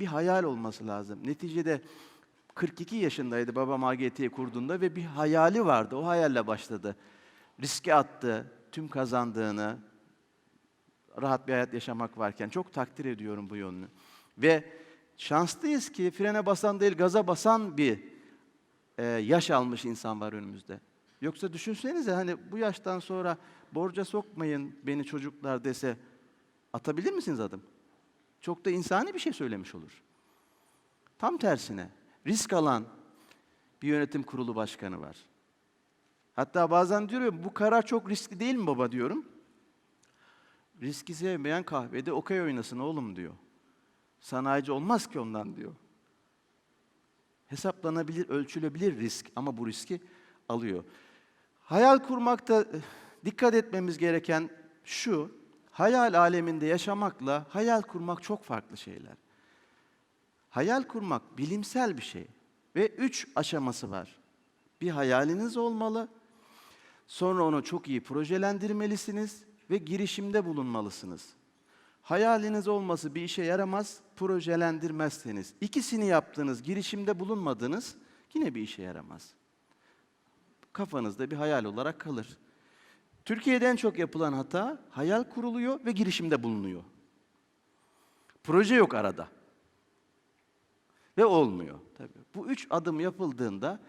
bir hayal olması lazım. Neticede 42 yaşındaydı babam AGT'yi kurduğunda ve bir hayali vardı. O hayalle başladı. Riske attı tüm kazandığını, rahat bir hayat yaşamak varken çok takdir ediyorum bu yönünü. Ve şanslıyız ki frene basan değil gaza basan bir e, yaş almış insan var önümüzde. Yoksa düşünsenize hani bu yaştan sonra borca sokmayın beni çocuklar dese atabilir misiniz adım? Çok da insani bir şey söylemiş olur. Tam tersine risk alan bir yönetim kurulu başkanı var. Hatta bazen diyorum bu karar çok riskli değil mi baba diyorum. Riski sevmeyen kahvede okey oynasın oğlum diyor. Sanayici olmaz ki ondan diyor. Hesaplanabilir, ölçülebilir risk ama bu riski alıyor. Hayal kurmakta eh, dikkat etmemiz gereken şu, hayal aleminde yaşamakla hayal kurmak çok farklı şeyler. Hayal kurmak bilimsel bir şey ve üç aşaması var. Bir hayaliniz olmalı, sonra onu çok iyi projelendirmelisiniz ve girişimde bulunmalısınız. Hayaliniz olması bir işe yaramaz, projelendirmezseniz. İkisini yaptığınız, girişimde bulunmadınız, yine bir işe yaramaz. Kafanızda bir hayal olarak kalır. Türkiye'de en çok yapılan hata, hayal kuruluyor ve girişimde bulunuyor. Proje yok arada. Ve olmuyor. Tabii. Bu üç adım yapıldığında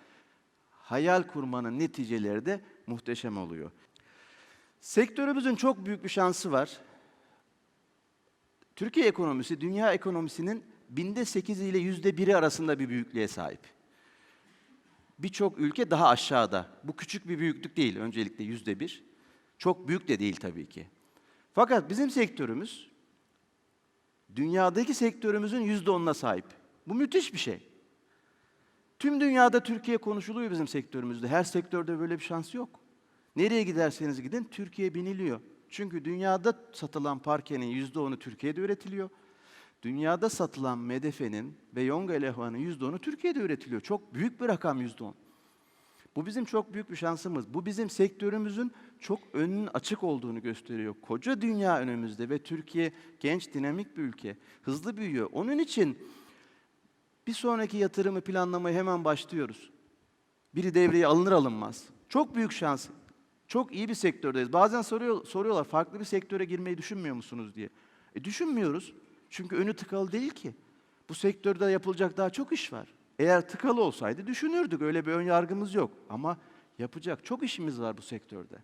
hayal kurmanın neticeleri de muhteşem oluyor. Sektörümüzün çok büyük bir şansı var. Türkiye ekonomisi, dünya ekonomisinin binde sekiz ile yüzde biri arasında bir büyüklüğe sahip. Birçok ülke daha aşağıda. Bu küçük bir büyüklük değil, öncelikle yüzde bir. Çok büyük de değil tabii ki. Fakat bizim sektörümüz, dünyadaki sektörümüzün yüzde onuna sahip. Bu müthiş bir şey. Tüm dünyada Türkiye konuşuluyor bizim sektörümüzde. Her sektörde böyle bir şans yok. Nereye giderseniz gidin Türkiye biniliyor. Çünkü dünyada satılan parkenin yüzde onu Türkiye'de üretiliyor. Dünyada satılan medefenin ve yonga lehvanın yüzde onu Türkiye'de üretiliyor. Çok büyük bir rakam yüzde on. Bu bizim çok büyük bir şansımız. Bu bizim sektörümüzün çok önünün açık olduğunu gösteriyor. Koca dünya önümüzde ve Türkiye genç, dinamik bir ülke. Hızlı büyüyor. Onun için bir sonraki yatırımı planlamaya hemen başlıyoruz. Biri devreye alınır alınmaz. Çok büyük şans. Çok iyi bir sektördeyiz. Bazen soruyor, soruyorlar farklı bir sektöre girmeyi düşünmüyor musunuz diye. E düşünmüyoruz. Çünkü önü tıkalı değil ki. Bu sektörde yapılacak daha çok iş var. Eğer tıkalı olsaydı düşünürdük. Öyle bir ön yargımız yok. Ama yapacak çok işimiz var bu sektörde.